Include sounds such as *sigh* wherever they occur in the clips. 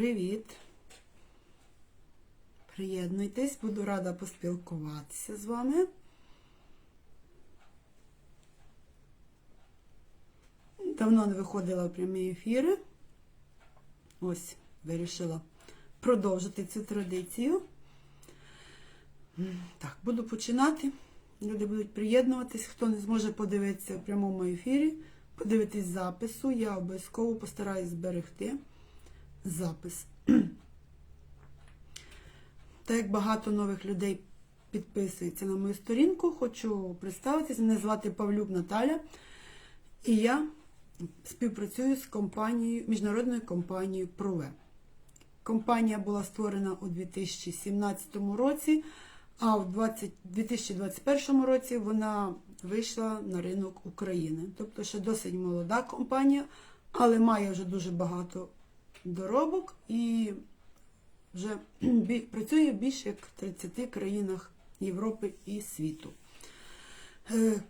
Привіт! Приєднуйтесь, буду рада поспілкуватися з вами. Давно не виходила в прямі ефіри. Ось, вирішила продовжити цю традицію. Так, буду починати. Люди будуть приєднуватись. Хто не зможе подивитися в прямому ефірі, подивитись запису, я обов'язково постараюсь зберегти запис. *clears throat* Так як багато нових людей підписується на мою сторінку, хочу представитися. Мене звати Павлюк Наталя, і я співпрацюю з компанією, міжнародною компанією Прове. Компанія була створена у 2017 році, а у 20 2021 році вона вийшла на ринок України. Тобто ще досить молода компанія, але має вже дуже багато доробок і вже *clears throat* працює в більше як в 30 країнах Європи і світу. Е,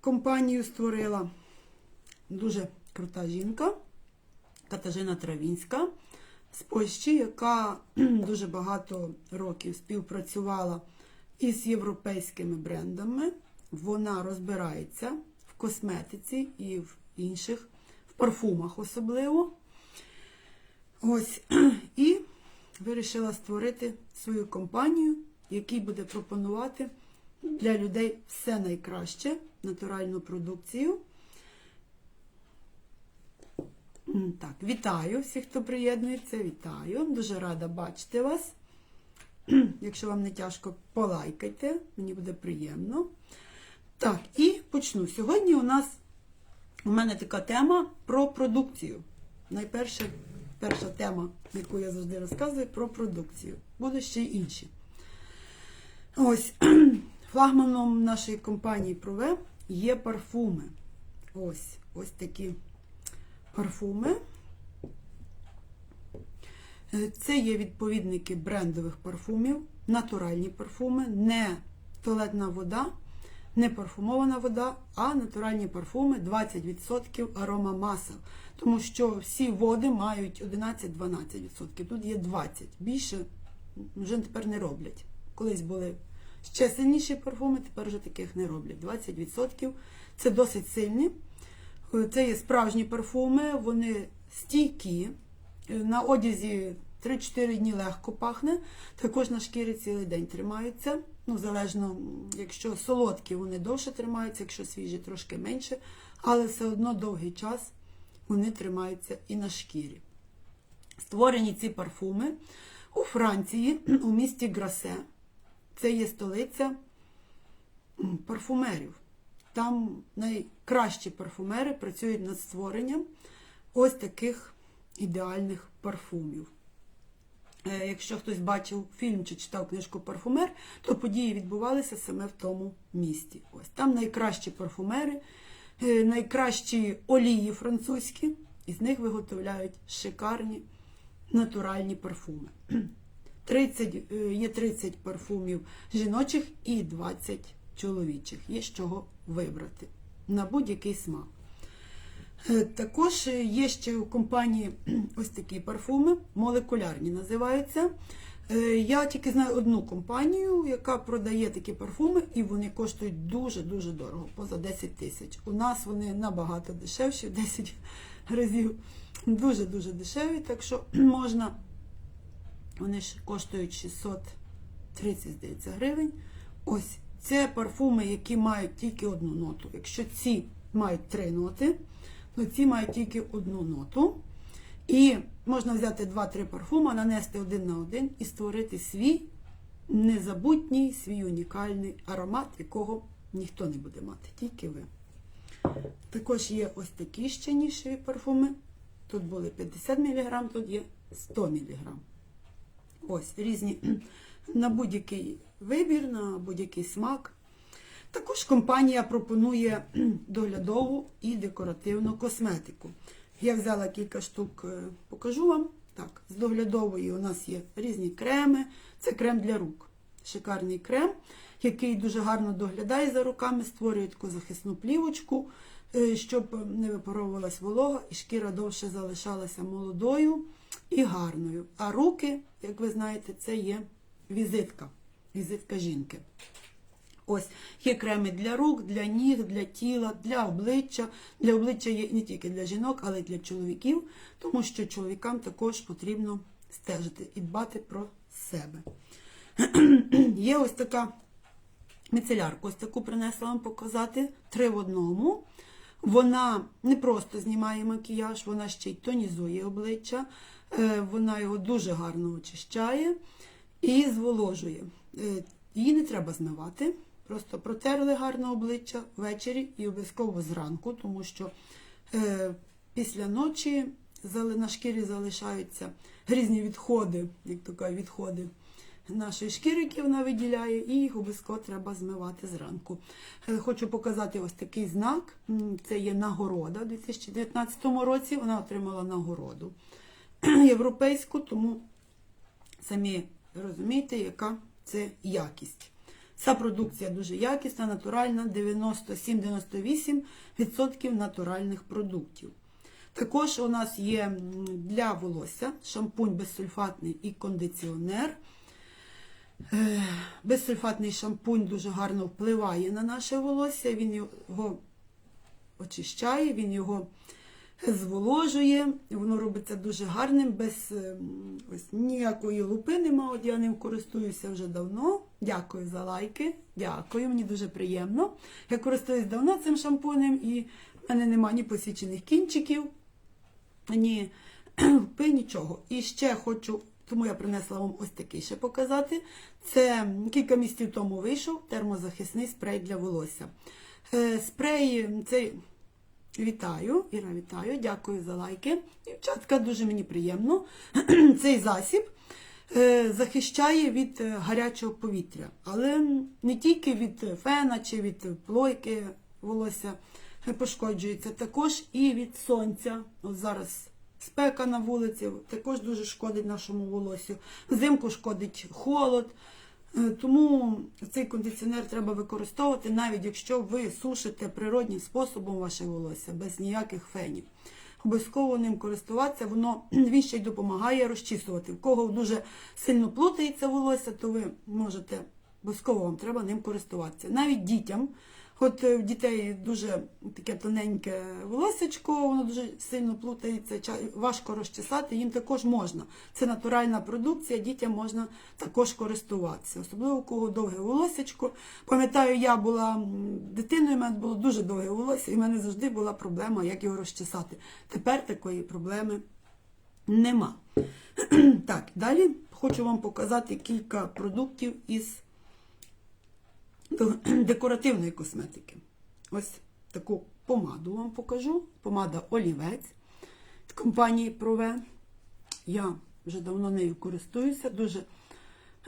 Компанію створила дуже крута жінка Катажина Травінська з Польщі, яка *clears throat* дуже багато років співпрацювала із європейськими брендами. Вона розбирається в косметиці і в інших, в парфумах особливо. Ось. *clears throat* І вирішила створити свою компанію, який буде пропонувати для людей все найкраще, натуральну продукцію. Так, вітаю всіх, хто приєднується. Вітаю. Дуже рада бачити вас. *clears throat* Якщо вам не тяжко, полайкайте, мені буде приємно. Так, і почну. Сьогодні у нас у мене така тема про продукцію. Найперше, перша тема, яку я завжди розказую, про продукцію. Будуть ще й інші. Ось, *clears throat* флагманом нашої компанії Прове є парфуми. Ось, ось такі парфуми. Е, Це є відповідники брендових парфумів, натуральні парфуми, не туалетна вода, не парфумована вода, а натуральні парфуми 20% арома масел. Тому що всі води мають 11-12%. Тут є 20%. Більше вже тепер не роблять. Колись були ще сильніші парфуми, тепер вже таких не роблять. 20% це досить сильні. Це є справжні парфуми, вони стійкі. На одязі 3-4 дні легко пахне, також на шкірі цілий день тримаються. Ну, залежно, якщо солодкі, вони довше тримаються, якщо свіжі, трошки менше, але все одно довгий час вони тримаються і на шкірі. Створені ці парфуми у Франції, у місті Грасе. Це є столиця парфумерів. Там найкращі парфумери працюють над створенням ось таких ідеальних парфумів. Е, Якщо хтось бачив фільм чи читав книжку Парфумер, то події відбувалися саме в тому місті. Ось там найкращі парфумери, е, найкращі олії французькі, і з них виготовляють шикарні натуральні парфуми. *clears throat* 30, е, є 30 парфумів жіночих і 20 чоловічих. Є з чого вибрати на будь-який смак. Е, Також є ще у компанії *clears throat* ось такі парфуми, молекулярні називаються. Е, Я тільки знаю одну компанію, яка продає такі парфуми, і вони коштують дуже-дуже дорого, поза 10 тисяч. У нас вони набагато дешевші, *laughs* 10 разів. Дуже-дуже дешеві, так що *clears throat* можна. Вони ж коштують 630, здається, гривень. Ось це парфуми, які мають тільки одну ноту. Якщо ці мають три ноти, то ці мають тільки одну ноту. І можна взяти 2-3 парфуми, нанести один на один і створити свій незабутній, свій унікальний аромат, якого ніхто не буде мати, тільки ви. Також є ось такі ще нішеві парфуми. Тут були 50 мг, тут є 100 мг. Ось різні *clears throat* на будь-який вибір, на будь-який смак. Також компанія пропонує *clears throat* доглядову і декоративну косметику. Я взяла кілька штук, е, покажу вам. Так, з доглядової у нас є різні креми. Це крем для рук. Шикарний крем, який дуже гарно доглядає за руками, створює таку захисну плівочку, е, щоб не випаровувалась волога і шкіра довше залишалася молодою, і гарною. А руки, як ви знаєте, це є візитка. Візитка жінки. Ось є креми для рук, для ніг, для тіла, для обличчя. Для обличчя є не тільки для жінок, але й для чоловіків, тому що чоловікам також потрібно стежити і дбати про себе. *clears throat* Є ось така міцелярка, ось таку принесла вам показати. Три в одному. Вона не просто знімає макіяж, вона ще й тонізує обличчя, е, вона його дуже гарно очищає і зволожує. Е, Її не треба змивати. Просто протерли гарно обличчя ввечері і обов'язково зранку, тому що е, після ночі на шкірі залишаються різні відходи, як то кажуть, відходи нашої шкіри, які вона виділяє, і їх обов'язково треба змивати зранку. Е, Хочу показати ось такий знак. Це є нагорода. У 2019 році вона отримала нагороду *clears throat* європейську, тому самі розумієте, яка це якість. Ця продукція дуже якісна, натуральна, 97-98% натуральних продуктів. Також у нас є для волосся шампунь безсульфатний і кондиціонер. Е, Безсульфатний шампунь дуже гарно впливає на наше волосся, він його очищає, він його зволожує, воно робиться дуже гарним, без ем, ось, ніякої лупи нема. Я ним користуюся вже давно. Дякую за лайки. Дякую, мені дуже приємно. Я користуюсь давно цим шампунем і в мене нема ні посічених кінчиків, ні *clears throat* лупи, нічого. І ще хочу. Тому я принесла вам ось такий ще показати. Це кілька місяців тому вийшов термозахисний спрей для волосся. Е, Спрей цей Вітаю, Іра, вітаю, дякую за лайки. Дівчатка, дуже мені приємно. *clears throat* Цей засіб е, захищає від е, гарячого повітря, але не тільки від фена чи від плойки волосся е, пошкоджується, також і від сонця. От зараз спека на вулиці також дуже шкодить нашому волосю. Взимку шкодить холод. Е, Тому цей кондиціонер треба використовувати, навіть якщо ви сушите природнім способом ваше волосся, без ніяких фенів. Обов'язково ним користуватися, воно *clears throat* він ще й допомагає розчісувати. В кого дуже сильно плутається волосся, то ви можете, обов'язково вам треба ним користуватися. Навіть дітям. От е, в дітей дуже таке тоненьке волосечко, воно дуже сильно плутається, важко розчесати, їм також можна. Це натуральна продукція, дітям можна також користуватися. Особливо у кого довге волосечко. Пам'ятаю, я була дитиною, в мене було дуже довге волосся, і в мене завжди була проблема, як його розчесати. Тепер такої проблеми нема. *clears throat* Так, далі хочу вам показати кілька продуктів із *clears throat* декоративної косметики. Ось таку помаду вам покажу. Помада Олівець від компанії Прове. Я вже давно нею користуюся, дуже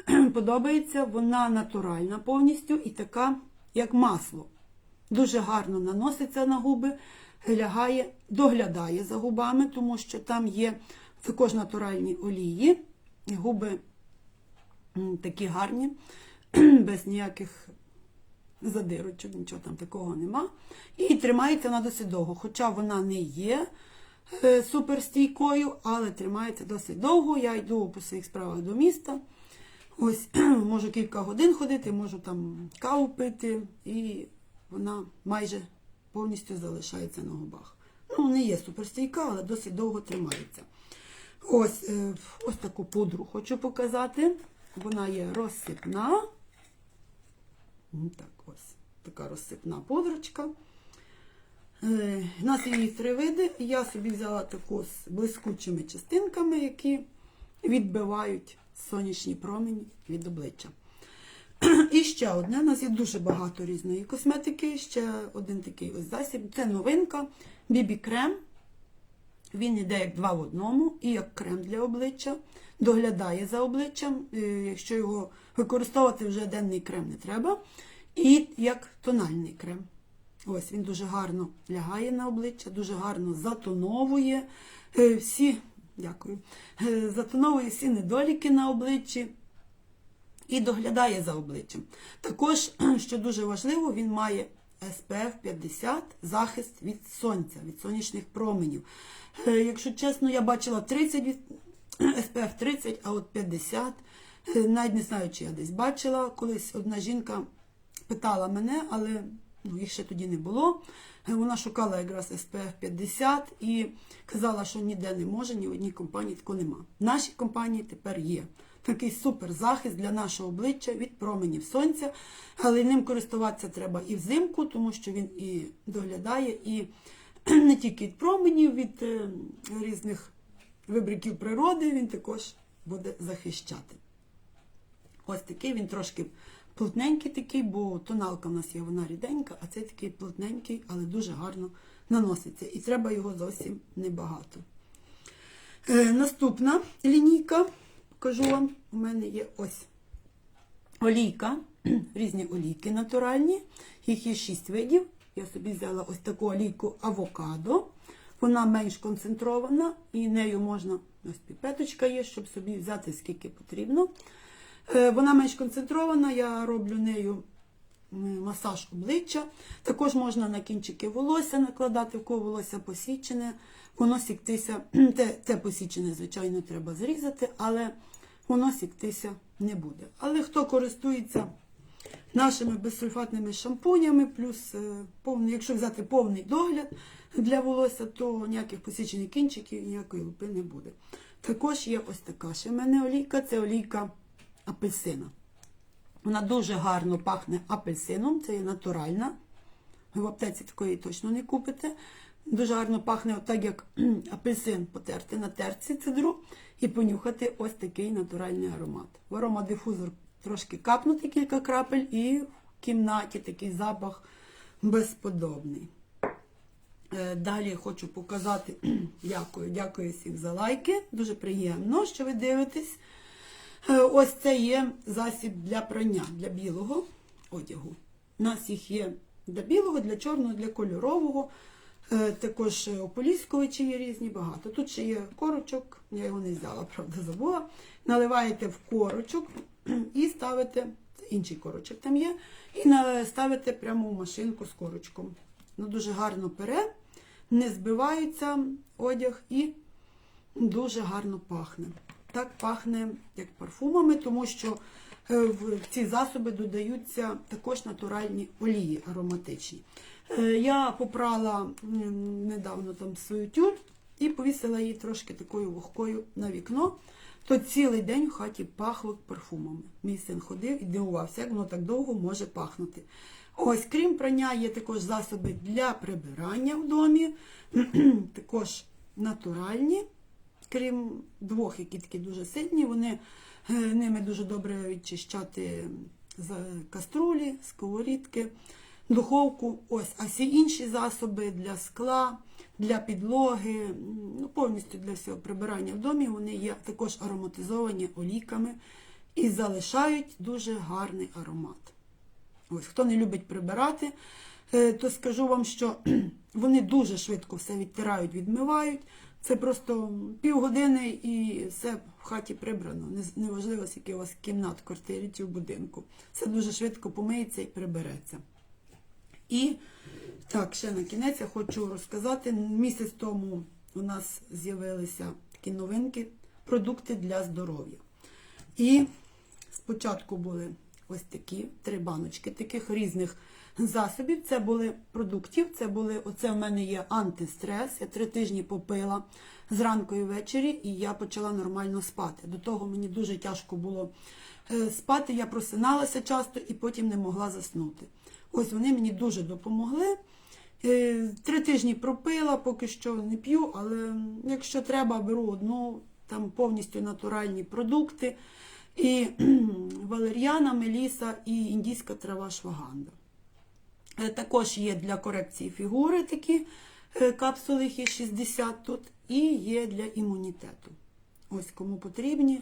*clears throat* подобається. Вона натуральна повністю і така, як масло. Дуже гарно наноситься на губи, лягає, доглядає за губами, тому що там є також натуральні олії. Губи такі гарні, *clears throat* без ніяких задирочок, нічого там такого нема. І тримається вона досить довго. Хоча вона не є е, суперстійкою, але тримається досить довго. Я йду по своїх справах до міста. Ось *clears throat* можу кілька годин ходити, можу там каву пити, і вона майже повністю залишається на губах. Ну, не є суперстійка, але досить довго тримається. Ось, е, ось таку пудру хочу показати. Вона є розсипна. Так, ось така розсипна пудрочка. Е, У нас є три види. Я собі взяла таку з блискучими частинками, які відбивають сонячні промені від обличчя. *clears throat* І ще одне. У нас є дуже багато різної косметики. Ще один такий ось засіб. Це новинка. Бібі-крем. Він йде як два в одному, і як крем для обличчя, доглядає за обличчям. Е, Якщо його використовувати, вже денний крем не треба. І як тональний крем. Ось він дуже гарно лягає на обличчя, дуже гарно затоновує е, всі, дякую, е, затоновує всі недоліки на обличчі і доглядає за обличчям. Також, *clears throat* що дуже важливо, він має SPF 50 захист від сонця, від сонячних променів. Е, Якщо чесно, я бачила 30 від- *clears throat* SPF 30, а от 50. Е, Навіть не знаю, чи я десь бачила. Колись одна жінка питала мене, але ну, їх ще тоді не було. Е, Вона шукала якраз SPF 50 і казала, що ніде не може, ні в одній компанії такого нема. В нашій компанії тепер є. Такий супер захист для нашого обличчя від променів сонця, але ним користуватися треба і взимку, тому що він і доглядає, і *clears throat* не тільки від променів, від е, різних вибриків природи, він також буде захищати. Ось такий він трошки плотненький такий, бо тоналка в нас є, вона ріденька, а цей такий плотненький, але дуже гарно наноситься. І треба його зовсім небагато. Е, наступна лінійка, покажу вам, у мене є ось олійка, *clears throat* різні олійки натуральні, їх є 6 видів. Я собі взяла ось таку олійку авокадо. Вона менш концентрована і нею можна, ось піпеточка є, щоб собі взяти скільки потрібно. Е, Вона менш концентрована, я роблю нею масаж обличчя. Також можна на кінчики волосся накладати, в кого волосся посічене, воно сіктися, *clears throat* те, те посічене, звичайно, треба зрізати, але воно сіктися не буде. Але хто користується нашими безсульфатними шампунями, плюс е, повний, якщо взяти повний догляд для волосся, то ніяких посічених кінчиків, ніякої лупи не буде. Також є ось така ще в мене олійка, це олійка апельсина. Вона дуже гарно пахне апельсином, це є натуральна. Ви в аптеці такої точно не купите. Дуже гарно пахне, отак як *clears throat* апельсин потерти на терці цедру і понюхати ось такий натуральний аромат. В аромадифузор трошки капнути кілька крапель, і в кімнаті такий запах безподобний. Е, Далі хочу показати. *clears throat* Дякую, дякую всім за лайки. Дуже приємно, що ви дивитесь. Е, Ось це є засіб для прання, для білого одягу. У нас їх є для білого, для чорного, для кольорового. Е, Також ополісковичі є різні, багато. Тут ще є корочок, я його не взяла, правда, забула. Наливаєте в корочок і ставите, інший корочок там є, і ставите прямо в машинку з корочком. Воно дуже гарно пере, не збивається одяг і дуже гарно пахне. Так пахне як парфумами, тому що е, в ці засоби додаються також натуральні олії ароматичні. Е, Я попрала недавно там свою тюль і повісила її трошки такою вогкою на вікно. То цілий день в хаті пахло парфумами. Мій син ходив і дивувався, як воно так довго може пахнути. Ось, крім прання, є також засоби для прибирання в домі, *clears throat* також натуральні крім двох, які такі дуже сильні, вони е, ними дуже добре відчищати з каструлі, сковорідки, духовку. Ось, а всі інші засоби для скла, для підлоги, ну, повністю для всього прибирання в домі, вони є також ароматизовані олійками і залишають дуже гарний аромат. Ось, хто не любить прибирати, е, то скажу вам, що *clears throat* вони дуже швидко все відтирають, відмивають. Це просто півгодини і все в хаті прибрано. Неважливо, скільки у вас кімнат в квартирі чи в будинку. Це дуже швидко помиється і прибереться. І так, ще на кінець я хочу розказати. Місяць тому у нас з'явилися такі новинки, продукти для здоров'я. І спочатку були ось такі три баночки таких різних засобів. Це були продуктів, це були, оце в мене є антистрес. Я три тижні попила зранку і ввечері, і я почала нормально спати. До того мені дуже тяжко було е, спати, я просиналася часто і потім не могла заснути. Ось вони мені дуже допомогли. Е, Три тижні пропила, поки що не п'ю, але якщо треба, беру одну, там повністю натуральні продукти. І валер'яна, меліса і індійська трава шваганда. Е, Також є для корекції фігури такі е, капсули, їх є 60 тут, і є для імунітету. Ось кому потрібні.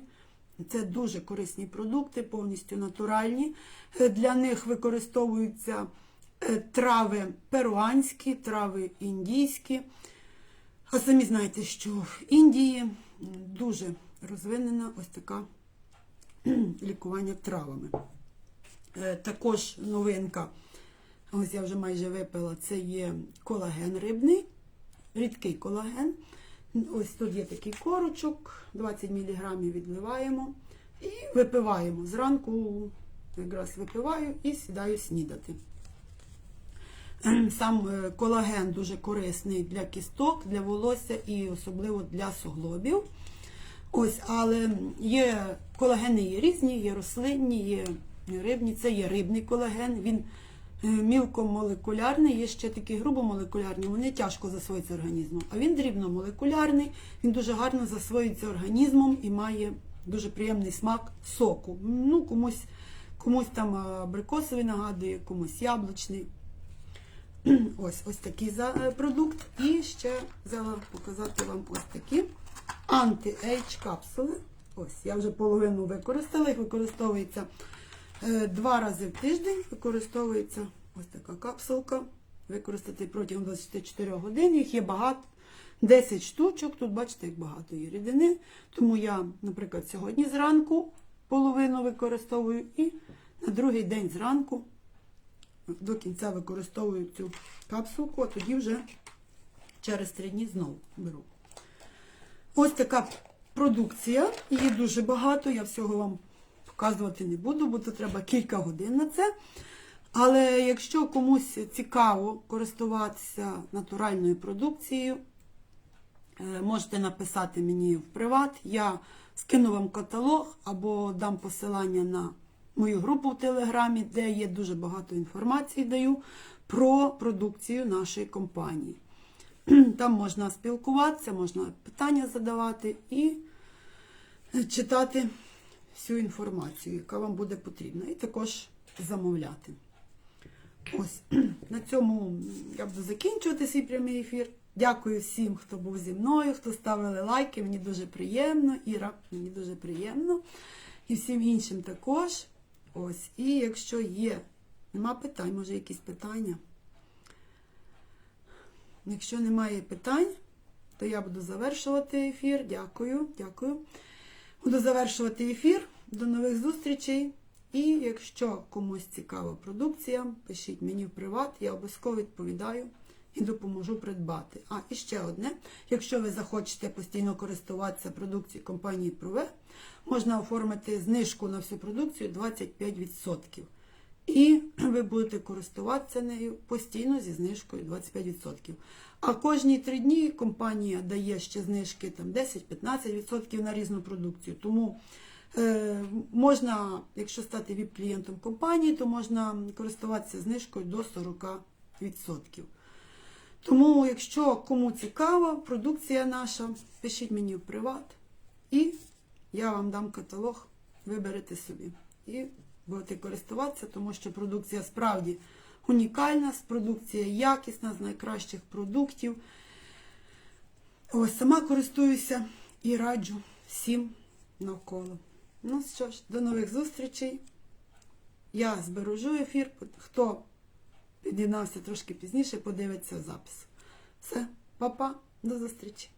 Це дуже корисні продукти, повністю натуральні. Е, Для них використовуються трави перуанські, трави індійські. А самі знаєте, що в Індії дуже розвинена ось така *clears throat* лікування травами. Е, Також новинка, ось я вже майже випила, це є колаген рибний, рідкий колаген. Ось тут є такий корочок, 20 мг відливаємо і випиваємо. Зранку якраз випиваю і сідаю снідати. Сам е, колаген дуже корисний для кісток, для волосся і особливо для суглобів. Ось, але є колагени є різні, є рослинні, є рибні. Це є рибний колаген. Він е, мілкомолекулярний, є ще такі грубомолекулярні, вони тяжко засвоюються організмом. А він дрібномолекулярний, він дуже гарно засвоюється організмом і має дуже приємний смак соку. Ну, комусь, комусь там абрикосовий нагадує, комусь яблучний. *clears throat* Ось ось такий е, продукт. І ще взяла показати вам ось такі анти-ейдж капсули. Ось, я вже половину використала, їх використовується е, два рази в тиждень. Використовується ось така капсулка. Використати протягом 24 годин. Їх є багато. 10 штучок. Тут бачите, як багато є рідини. Тому я, наприклад, сьогодні зранку половину використовую і на другий день зранку до кінця використовую цю капсулку, а тоді вже через три дні знову беру. Ось така продукція, її дуже багато, я всього вам показувати не буду, бо тут треба кілька годин на це. Але якщо комусь цікаво користуватися натуральною продукцією, е, можете написати мені в приват. Я скину вам каталог або дам посилання на мою групу в Телеграмі, де є дуже багато інформації даю про продукцію нашої компанії. *clears throat* Там можна спілкуватися, можна питання задавати і е, читати всю інформацію, яка вам буде потрібна, і також замовляти. Ось *clears throat* на цьому я буду закінчувати свій прямий ефір. Дякую всім, хто був зі мною, хто ставили лайки. Мені дуже приємно. Іра, мені дуже приємно. І всім іншим також. Ось. І якщо є, нема питань, може якісь питання. Якщо немає питань, то я буду завершувати ефір. Дякую, дякую. Буду завершувати ефір. До нових зустрічей. І якщо комусь цікава продукція, пишіть мені в приват, я обов'язково відповідаю і допоможу придбати. А і ще одне: якщо ви захочете постійно користуватися продукцією компанії Прове, можна оформити знижку на всю продукцію 25%. І ви будете користуватися нею постійно зі знижкою 25%. А кожні три дні компанія дає ще знижки там 10-15% на різну продукцію. Тому е, можна, якщо стати ВІП-клієнтом компанії, то можна користуватися знижкою до 40%. Тому, якщо кому цікава продукція наша, пишіть мені в приват, і я вам дам каталог, виберете собі. І будете користуватися, тому що продукція справді унікальна, продукція якісна, з найкращих продуктів. Ось сама користуюся і раджу всім навколо. Ну що ж, до нових зустрічей. Я збережу ефір. Хто під'єднався трошки пізніше, подивиться запис. Все, па-па, до зустрічі!